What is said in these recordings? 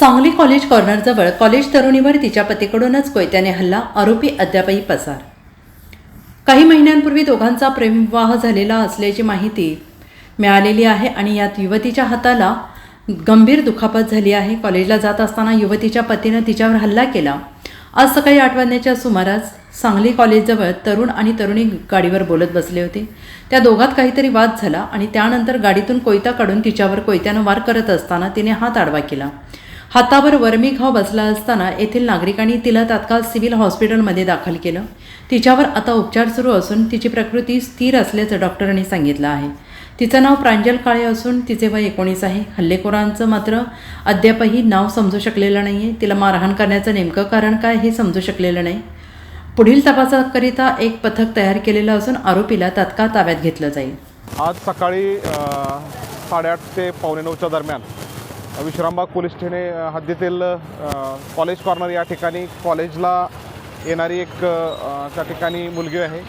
Sangli college कॉर्नरजवळ college तरुणीवर तिच्या पतीकडूनच कोयत्याने हल्ला आरोपी अद्यापही पसार. काही महिन्यांपूर्वी दोघांचा प्रेमविवाह झालेला असल्याची माहिती मिळालेली आहे आणि यात युवतीच्या हाताला गंभीर दुखापत झाली आहे. कॉलेजला जात असताना युवतीच्या पतीनं तिच्यावर हल्ला केला. आज सकाळी आठ वाजण्याच्या सुमारास सांगली कॉलेजजवळ तरुण आणि तरुणी गाडीवर बोलत बसले होते. त्या दोघात काहीतरी वाद झाला आणि त्यानंतर गाडीतून कोयता काढून तिच्यावर कोयत्यानं वार करत असताना तिने हात आडवा केला. हातावर वर्मी घाव बसला असताना येथील नागरिकांनी तिला तात्काळ सिव्हिल हॉस्पिटलमध्ये दाखल केलं. तिच्यावर आता उपचार सुरू असून तिची प्रकृती स्थिर असल्याचं डॉक्टरांनी सांगितलं आहे. तिचं नाव प्रांजल काळे असून तिचे वय एकोणीस आहे. हल्लेखोरांचं मात्र अद्यापही नाव समजू शकलेलं नाही आहे तिला मारहाण करण्याचं नेमकं कारण काय हे समजू शकलेलं नाही. पुढील तपासाकरिता एक पथक तयार केलेलं असून आरोपीला तात्काळ ताब्यात घेतलं जाईल. आज सकाळी साडेआठ ते पावणे नऊच्या दरम्यान विश्रामबाग पोलीस ठाणे हद्दीतील कॉलेज कॉर्नर या ठिकाणी कॉलेजला येणारी एक त्या ठिकाणी मुलगी आहे.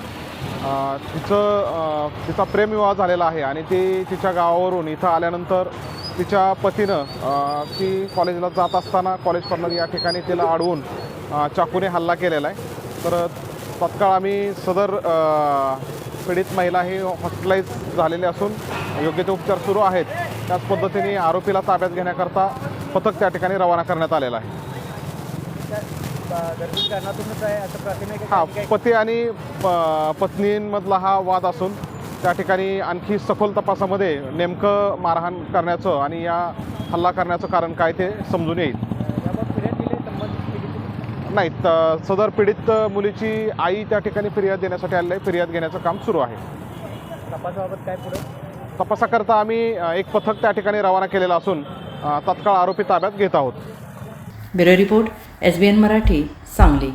तिचं तिचा प्रेमविवाह झालेला आहे आणि ती तिच्या गावावरून इथं आल्यानंतर तिच्या पतीनं ती कॉलेजला जात असताना कॉलेज कॉर्नर या ठिकाणी तिला अडवून चाकूने हल्ला केलेला आहे. तर तत्काळ आम्ही सदर पीडित महिला ही हॉस्पिटलाइज झालेली असून योग्य ते उपचार सुरू आहेत. त्याच पद्धतीने आरोपीला ताब्यात घेण्याकरता पथक त्या ठिकाणी रवाना करण्यात आलेलं आहे. हा पती आणि प- पत्नींमधला हा वाद असून त्या ठिकाणी आणखी सखोल तपासामध्ये नेमकं मारहाण करण्याचं आणि या हल्ला करण्याचं कारण काय ते समजून येईल. नाही सदर पीडित मुलीची आई त्या ठिकाणी फिर्याद देण्यासाठी आलेली आहे. फिर्याद घेण्याचं काम सुरू आहे. तपासाबाबत काय पुढे? तपासाकरता आम्ही एक पथक त्या ठिकाणी रवाना केलेलं असून तत्काळ आरोपी ताब्यात घेत आहोत. Bureau report S B N Marathi Sangli.